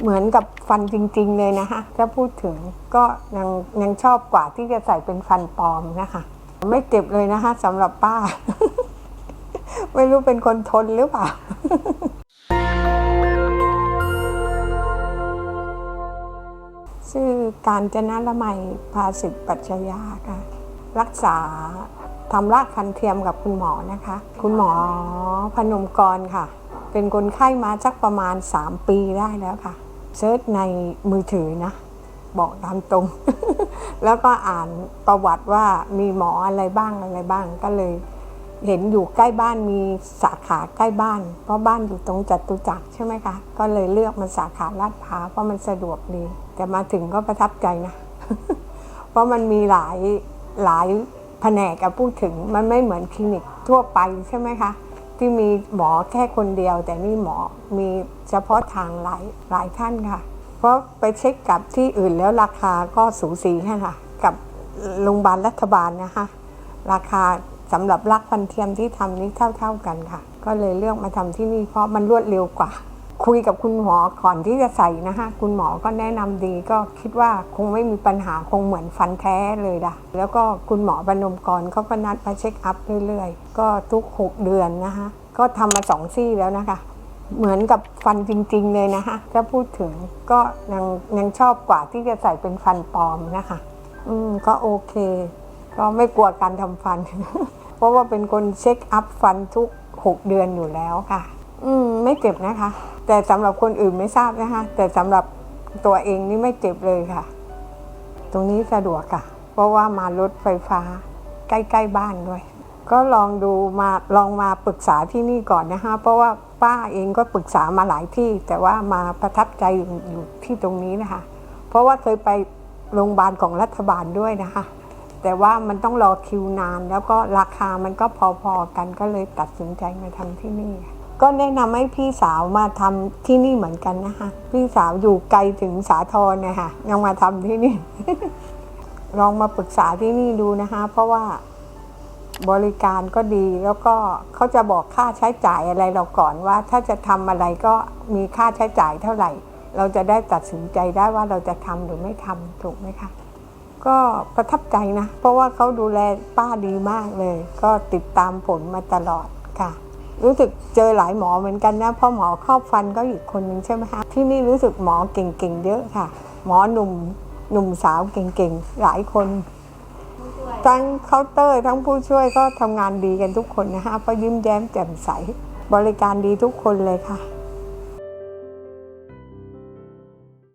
เหมือนกับฟันจริง ๆ เลยนะคะถ้าพูดถึงก็ยังยังชอบกว่าที่จะใส่เป็นฟันปลอมนะคะ ไม่เจ็บเลยนะคะสำหรับป้า ไม่รู้เป็นคนทนหรือเปล่าชื่อการจนะละไมภาสิทธิปัจจยาค่ะ รักษาทำรากฟันเทียมกับคุณหมอนะคะ คุณหมอพนมกรค่ะ เป็นคนไข้มาสักประมาณ 3 ปีได้แล้วค่ะ เซิร์ชในมือถือนะ บอกตามตรง แล้วก็อ่านประวัติว่ามีหมออะไรบ้างอะไรบ้างก็เลย เห็นอยู่ใกล้บ้านมีสาขาใกล้บ้าน เพราะบ้านอยู่ตรงจัตุจักรใช่ไหมคะ ก็เลยเลือกมาสาขาลาดพร้าวเพราะมันสะดวกดี แต่มาถึงก็ประทับใจนะ เพราะมันมีหลายหลายแผนกอะพูดถึงมันไม่เหมือนคลินิกทั่วไปใช่ไหมคะ ที่มีหมอแค่คนเดียว แต่นี่หมอมีเฉพาะทางหลายหลายท่านค่ะ เพราะไปเช็คกับที่อื่นแล้วราคาก็สูสีค่ะ กับโรงพยาบาลรัฐบาลนะคะ ราคาสำหรับรักฟันเทียมที่ทำนี้เท่า ๆกันค่ะ ก็เลยเลือกมาทำที่นี่เพราะมันรวดเร็วกว่า คุยกับคุณหมอก่อนที่จะใส่นะคะคุณหมอก็แนะนำดีก็คิดว่าคงไม่มีปัญหาคงเหมือนฟันแท้เลยล่ะแล้วก็คุณหมอบรรมกรเขาก็นัดมาเช็คอัพเรื่อยๆ ก็ทุก 6 เดือนนะคะก็ทำมาสองซี่แล้วนะคะ เหมือนกับฟันจริง ๆ เลยนะคะถ้าพูดถึงก็ยังยังชอบกว่าที่จะใส่เป็นฟันปลอมนะคะ อืมก็โอเค ก็ไม่กลัวการทำฟัน เพราะว่าเป็นคนเช็คอัพฟันทุก 6 เดือนอยู่แล้วค่ะ อืม ไม่เจ็บนะคะ แต่สำหรับคนอื่นไม่ทราบนะคะ แต่สำหรับตัวเองนี่ไม่เจ็บเลยค่ะ ตรงนี้สะดวกค่ะ เพราะว่ามารถไฟฟ้าใกล้ๆบ้านด้วย ก็ลองดูมาลองมาปรึกษาที่นี่ก่อนนะคะ เพราะว่าป้าเองก็ปรึกษามาหลายที่ แต่ว่ามาประทับใจอยู่ที่ตรงนี้นะคะ เพราะว่าเคยไปโรงพยาบาลของรัฐบาลด้วยนะคะ แต่ว่ามันต้องรอคิวนาน แล้วก็ราคามันก็พอๆกันก็เลยตัดสินใจมาทำที่นี่ ก็แนะนำให้พี่สาวมาทำที่นี่เหมือนกันนะคะ พี่สาวอยู่ไกลถึงสาทรนะคะยังมาทำที่นี่ ลองมาปรึกษาที่นี่ดูนะคะ เพราะว่าบริการก็ดีแล้วก็เขาจะบอกค่าใช้จ่ายอะไรเราก่อนว่า ถ้าจะทำอะไรก็มีค่าใช้จ่ายเท่าไหร่ เราจะได้ตัดสินใจได้ว่าเราจะทำหรือไม่ทำถูกไหมคะก็ประทับใจนะ เพราะว่าเขาดูแลป้าดีมากเลย ก็ติดตามผลมาตลอดค่ะ รู้สึกเจอหลายหมอเหมือนกันนะเพราะหมอครอบฟันก็อีกคนนึงใช่ไหมคะที่นี่รู้สึกหมอเก่งๆเยอะค่ะ หมอหนุ่มหนุ่มสาวเก่งๆหลายคนทั้งเคาน์เตอร์ทั้งผู้ช่วยก็ทำงานดีกันทุกคนนะคะเพราะยิ้มแย้มแจ่มใส บริการดีทุกคนเลยค่ะ